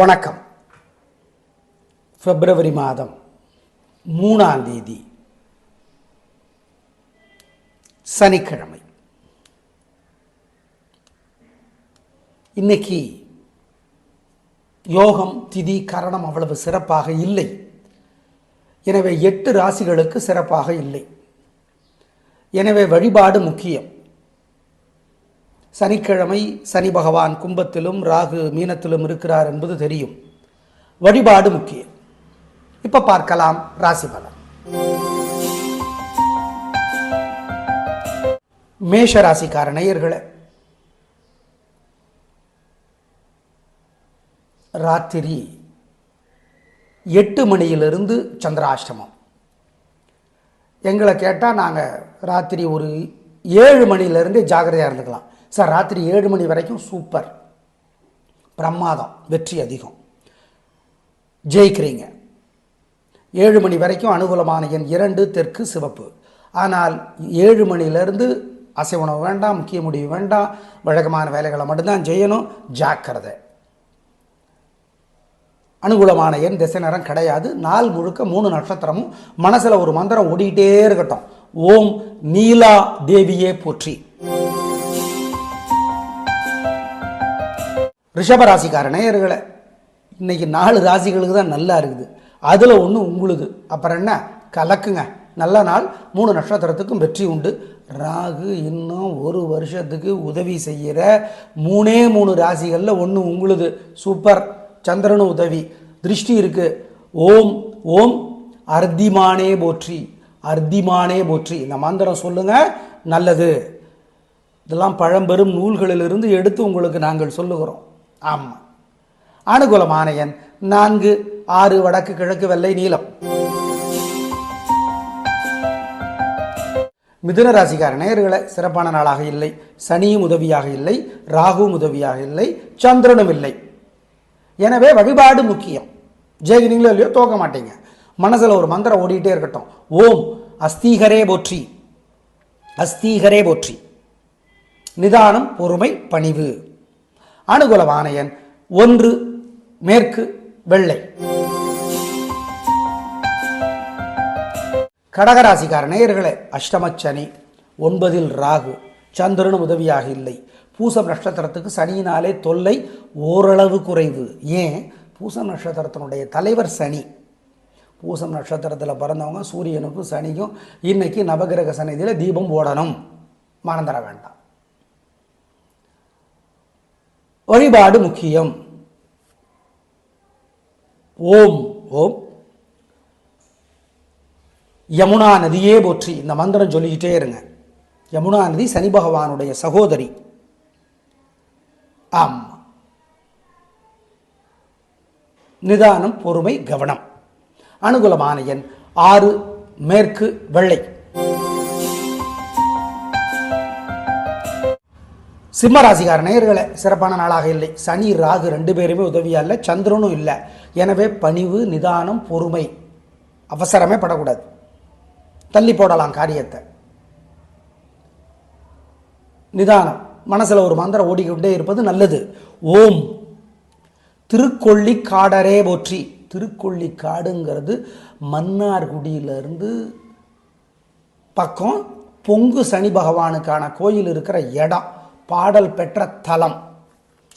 வணக்கம். பிப்ரவரி மாதம் மூணாம் தேதி சனிக்கிழமை. இன்னைக்கு யோகம் திதி கரணம் அவ்வளவு சிறப்பாக இல்லை. எனவே எட்டு ராசிகளுக்கு சிறப்பாக இல்லை. எனவே வழிபாடு முக்கியம். சனிக்கிழமை சனி பகவான் கும்பத்திலும் ராகு மீனத்திலும் இருக்கிறார் என்பது தெரியும். வழிபாடு முக்கியம். இப்ப பார்க்கலாம் ராசி பலன். மேஷ ராசிக்கார நேயர்களே ராத்திரி எட்டு மணியிலிருந்து சந்திராஷ்டமம். எங்களை கேட்டால் நாங்கள் ராத்திரி ஒரு ஏழு மணிலேருந்தே ஜாகிரதையாக இருந்துக்கலாம். சார் ராத்திரி ஏழு மணி வரைக்கும் சூப்பர். பிரமாதம் வெற்றி அதிகம். ஜெயிக்கிறீங்க. ஏழு மணி வரைக்கும் அனுகூலமான எண் இரண்டு தெற்கு சிவப்பு. ஆனால் ஏழு மணிலேருந்து அசை உணவு வேண்டாம் முக்கிய முடிவு வேண்டாம் வழக்கமான வேலைகளை மட்டும்தான் செய்யணும் ஜாக்கிரதை. அனுகூலமான எண் திசை நேரம் கிடையாது. நாள் முழுக்க மூணு நட்சத்திரமும் மனசில் ஒரு மந்திரம் ஓடிக்கிட்டே இருக்கட்டும். ஓம் நீலா தேவியே போற்றி. ரிஷபராசிக்கார நேயர்களை இன்றைக்கி இன்னைக்கு நாலு ராசிகளுக்கு தான் நல்லா இருக்குது. அதில் ஒன்று உங்களுது. அப்புறம் என்ன? கலக்குங்க. நல்ல நாள். மூணு நட்சத்திரத்துக்கும் வெற்றி உண்டு. ராகு இன்னும் ஒரு வருஷத்துக்கு உதவி செய்கிற மூணே மூணு ராசிகளில் ஒன்று உங்களுது. சூப்பர். சந்திரனு உதவி. திருஷ்டி இருக்குது ஓம் ஓம். அர்த்திமானே போற்றி. அர்த்திமானே போற்றி. இந்த மந்திரம் சொல்லுங்கள் நல்லது. இதெல்லாம் பழம்பெரும் நூல்களிலிருந்து எடுத்து உங்களுக்கு நாங்கள் சொல்லுகிறோம். ஆமாம் அனுகூலமான எண் நான்கு ஆறு வடக்கு கிழக்கு வெள்ளை நீலம். மிதுன ராசிக்கார நேயர்களை சிறப்பான நாளாக இல்லை. சனியும் உதவியாக இல்லை ராகுவும் உதவியாக இல்லை சந்திரனும் இல்லை. எனவே வழிபாடு முக்கியம். ஜெயிக்கிறீங்களோ இல்லையோ தோக்க மாட்டீங்க. மனசில் ஒரு மந்திரம் ஓடிட்டே இருக்கட்டும். ஓம் அஸ்தீகரே போற்றி. அஸ்தீகரே போற்றி. நிதானம் பொறுமை பணிவு. அனுகூலமான எண் ஒன்று மேற்கு வெள்ளை. கடகராசிக்கார நேயர்களே அஷ்டமச்சனி ஒன்பதில் ராகு. சந்திரனும் உதவியாக இல்லை. பூசம் நட்சத்திரத்துக்கு சனியினாலே தொல்லை ஓரளவு குறைவு. ஏன்? பூசம் நட்சத்திரத்தினுடைய தலைவர் சனி. பூசம் நட்சத்திரத்தில் பிறந்தவங்க சூரியனுக்கும் சனிக்கும் இன்னைக்கு நவகிரக சன்னிதியில் தீபம் ஓடணும் மறந்துட வேண்டாம். வழிபாடு முக்கியம். ஓம் ஓம். யமுனா நதியே போற்றி. இந்த மந்திரம் சொல்லிக்கிட்டே இருங்க. யமுனா நதி சனி பகவானுடைய சகோதரி. ஆம். நிதானம் பொறுமை கவனம். அனுகூலமான எண் ஆறு மேற்கு வெள்ளை. சிம்ம ராசிக்கார நேயர்களே சிறப்பான நாளாக இல்லை. சனி ராகு ரெண்டு பேருமே உதவியா இல்லை சந்திரனும் இல்லை. எனவே பணிவு நிதானம் பொறுமை அவசரமே படக்கூடாது. தள்ளி போடலாம் காரியத்தை. நிதானம். மனசில் ஒரு மந்திரம் ஓடிக்கொண்டே இருப்பது நல்லது. ஓம். திருக்கொள்ளி காடரே போற்றி. திருக்கொள்ளி காடுங்கிறது மன்னார்குடியிலிருந்து பக்கம் பொங்கு சனி பகவானுக்கான கோயில் இருக்கிற இடம். பாடல் பெற்ற தலம்.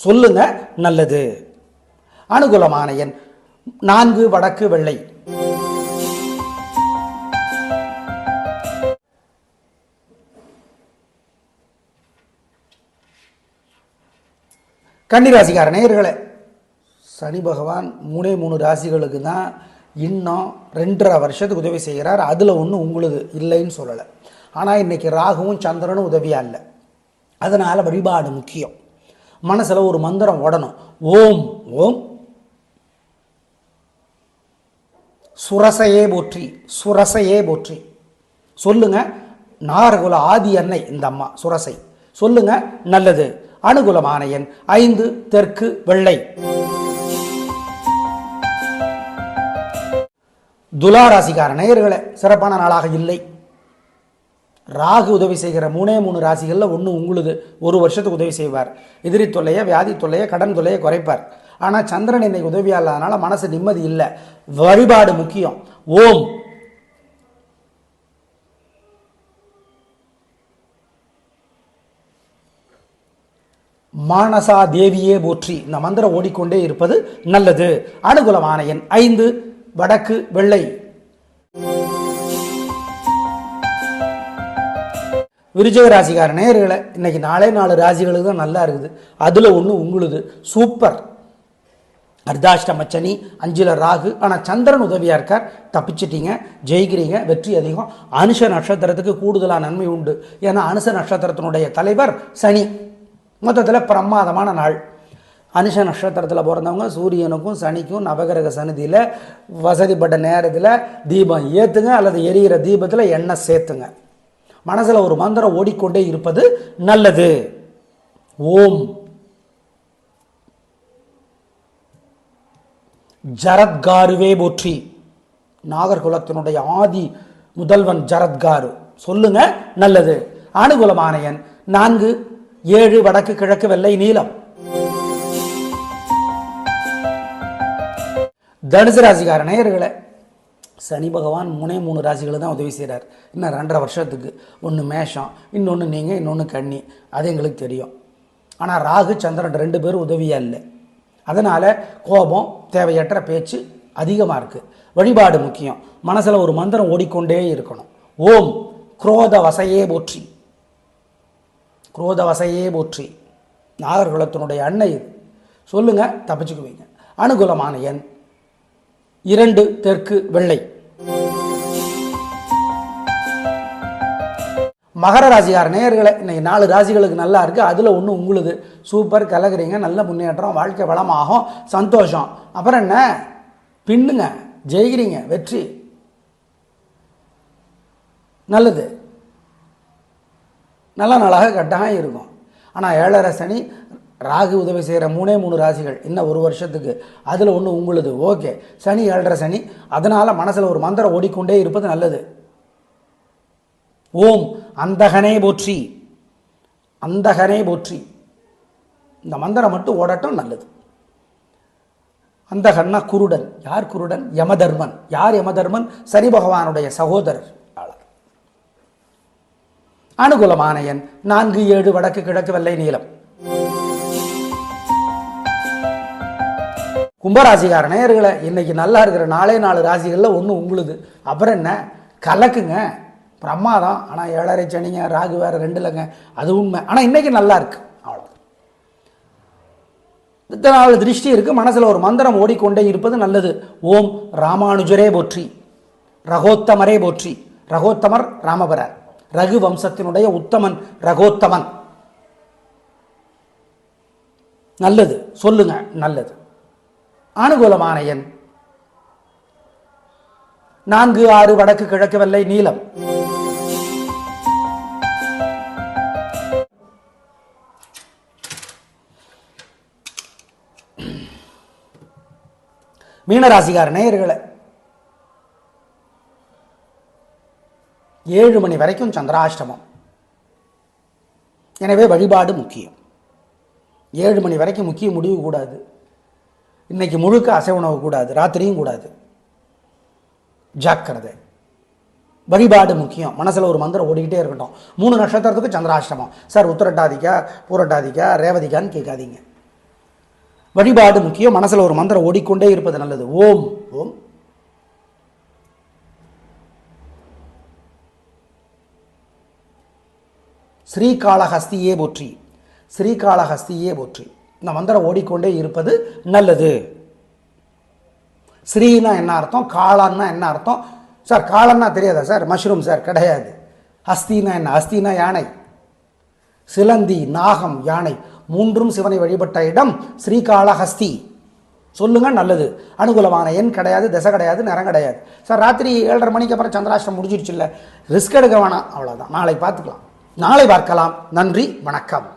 சொல்லுங்க நல்லது. அனுகூலமான எண் நான்கு வடக்கு வெள்ளை. கன்னிராசிக்கார நேயர்களே சனி பகவான் மூணே மூணு ராசிகளுக்கு தான் இன்னும் ரெண்டரை வருஷத்துக்கு உதவி செய்கிறார். அதில் ஒன்றும் உங்களுக்கு இல்லைன்னு சொல்லலை. ஆனால் இன்னைக்கு ராகுவும் சந்திரனும் உதவியாக இல்லை. அதனால் வழிபாடு முக்கியம். மனசில் ஒரு மந்திரம் ஓடணும். ஓம் ஓம். சுரசையே போற்றி சுரசையே போற்றி. சொல்லுங்க நாரகுல ஆதி அன்னை இந்த அம்மா சுரசை. சொல்லுங்க நல்லது. அனுகூலமான எண் ஐந்து தெற்கு வெள்ளை. துலா ராசிக்கார நேயர்களே சிறப்பான நாளாக இல்லை. ராகு உதவி செய்கிற மூணே மூணு ராசிகளில் ஒன்று உங்களுது. ஒரு வருஷத்துக்கு உதவி செய்வார். எதிரி தொல்லையை வியாதி தொல்லையை கடன் தொல்லையை குறைப்பார். ஆனால் சந்திரன் இன்னைக்கு உதவியா இல்லாதனால மனசு நிம்மதி இல்லை. வழிபாடு முக்கியம். ஓம். மானசா தேவியே போற்றி. இந்த மந்திரம் ஓடிக்கொண்டே இருப்பது நல்லது. அனுகுலமான எண் ஐந்து வடக்கு வெள்ளை. விருஜக ராசிக்கார நேர்களை இன்னைக்கு நாலே நாலு ராசிகளுக்கு தான் நல்லா இருக்குது. அதில் ஒன்று உங்களுது. சூப்பர். அர்த்தாஷ்டம சனி அஞ்சில் ராகு. ஆனால் சந்திரன் உதவியாக இருக்கார். தப்பிச்சிட்டீங்க. ஜெயிக்கிறீங்க. வெற்றி அதிகம். அனுஷ நட்சத்திரத்துக்கு கூடுதலாக நன்மை உண்டு. ஏன்னா அனுஷ நட்சத்திரத்தினுடைய தலைவர் சனி. மொத்தத்தில் பிரமாதமான நாள். அனுஷ நட்சத்திரத்தில் பிறந்தவங்க சூரியனுக்கும் சனிக்கும் நவகிரக சன்னதியில் வசதிப்பட்ட நேரத்தில் தீபம் ஏற்றுங்க அல்லது எரியிற தீபத்தில் எண்ணெய் சேர்த்துங்க. மனசில் ஒரு மந்திரம் ஓடிக்கொண்டே இருப்பது நல்லது. ஓம். ஜரத்காருவே போற்றி. நாகர்குலத்தினுடைய ஆதி முதல்வன் ஜரத்காரு. சொல்லுங்க நல்லது. அனுகூலமான நான்கு ஏழு வடக்கு கிழக்கு வெள்ளை நீலம். தனுசு ராசிகார நேயர்களை சனி பகவான் மூணே மூணு ராசிகளை தான் உதவி செய்கிறார் இன்னும் ரெண்டரை வருஷத்துக்கு. ஒன்று மேஷம் இன்னொன்று நீங்கள் இன்னொன்று கன்னி. அது எங்களுக்கு தெரியும். ஆனால் ராகு சந்திரன் ரெண்டு பேரும் உதவியாக இல்லை. அதனால் கோபம் தேவையற்ற பேச்சு அதிகமாக இருக்குது வழிபாடு முக்கியம். மனசில் ஒரு மந்திரம் ஓடிக்கொண்டே இருக்கணும். ஓம் குரோத வசையே போற்றி. குரோத வசையே போற்றி. நாகர்குலத்தினுடைய அன்னை இது. சொல்லுங்கள் தப்பிச்சுக்குவீங்க. அனுகூலமான எண். இரண்டு தெற்கு வெள்ளை. மகர ராசிகார் நேயர்களை இன்னைக்கு நாலு ராசிகளுக்கு நல்லா இருக்கு. அதுல ஒன்று உங்களுது. சூப்பர் கலகிறீங்க நல்ல முன்னேற்றம் வாழ்க்கை வளமாகும் சந்தோஷம். அப்புறம் என்ன? பின்னுங்க. ஜெயிக்கிறீங்க. வெற்றி. நல்லது. நல்ல நாளாக கட்டாக இருக்கும். ஆனால் ஏழரை சனி ராகு உதவி செய்கிற மூணே மூணு ராசிகள் இன்னும் ஒரு வருஷத்துக்கு. அதில் ஒன்று உங்களுது. ஓகே. சனி ஏழரை சனி. அதனால் மனசில் ஒரு மந்திரம் ஓடிக்கொண்டே இருப்பது நல்லது. ஓம். அந்தகனே போற்றி. அந்தகனே போற்றி. இந்த மந்திரம் மட்டும் ஓடட்டும் நல்லது. அந்தகன்னா குருடன். யார் குருடன்? யமதர்மன். யார் யமதர்மன்? சனி பகவானுடைய சகோதரர். அனுகூலமான எண் நான்கு ஏழு வடக்கு கிழக்கு வெள்ளை நீளம். கும்பராசிக்கார நேயர்களை இன்னைக்கு நல்லா இருக்கிற நாலே நாலு ராசிகளில் ஒன்று உங்களுது. அப்புறம் என்ன? கலக்குங்க. பிரமாதம். ஆனால் ஏழரை சனிங்க ராகு வேற ரெண்டு இல்லைங்க. அது உண்மை. ஆனால் இன்னைக்கு நல்லா இருக்கு. அவ்வளோ இத்தனை நாள் திருஷ்டி இருக்குது மனசில் ஒரு மந்திரம் ஓடிக்கொண்டே இருப்பது நல்லது. ஓம் ராமானுஜரே போற்றி. ரகோத்தமரே போற்றி. ரகோத்தமர் ராமபரர் ரகு வம்சத்தினுடைய உத்தமன் ரகோத்தமன். நல்லது. சொல்லுங்க நல்லது. அனுகூலமான எண். நான்கு ஆறு வடக்கு கிழக்கு வெள்ளை நீலம். மீனராசிகார நேயர்களை ஏழு மணி வரைக்கும் சந்திராஷ்டமம். எனவே வழிபாடு முக்கியம். ஏழு மணி வரைக்கும் முக்கிய முடிவு கூடாது. இன்னைக்கு முழுக்க அசை உணவு கூடாது ராத்திரியும் கூடாது. ஜாக்கிரதை. வழிபாடு முக்கியம். மனசில் ஒரு மந்திரம் ஓடிக்கிட்டே இருக்கட்டும். மூணு நட்சத்திரத்துக்கு சந்திராஷ்டமம். சார் உத்திரட்டாதிக்கா பூரட்டாதிக்கா ரேவதிக்கான்னு கேட்காதீங்க. வழிபாடு முக்கியம். மனசில் ஒரு மந்திரம் ஓடிக்கொண்டே இருப்பது நல்லது. ஓம். ஓம். ஸ்ரீகாளஹஸ்தியே போற்றி. ஸ்ரீகாளஹஸ்தியே போற்றி. இந்த மந்திரம் ஓடிக்கொண்டே இருப்பது நல்லது. ஸ்ரீனா என்ன அர்த்தம்? காளான்னா என்ன அர்த்தம்? சார் காளான்னா தெரியாதா சார்? மஷ்ரூம் சார் கிடையாது. அஸ்தினா என்ன? ஹஸ்தினா யானை. சிலந்தி நாகம் யானை. மூன்றும் சிவனை வழிபட்ட இடம் ஸ்ரீகாளஹஸ்தி சொல்லுங்க நல்லது. அனுகூலமான எண் கிடையாது திசை கிடையாது நிறம் கிடையாது. சார் ராத்திரி ஏழரை மணிக்கு அப்புறம் சந்திராஷ்டம் முடிஞ்சிருச்சு இல்லை ரிஸ்க் எடுக்க வேணாம். அவ்வளோதான் நாளை பார்த்துக்கலாம். நாளை பார்க்கலாம். நன்றி வணக்கம்.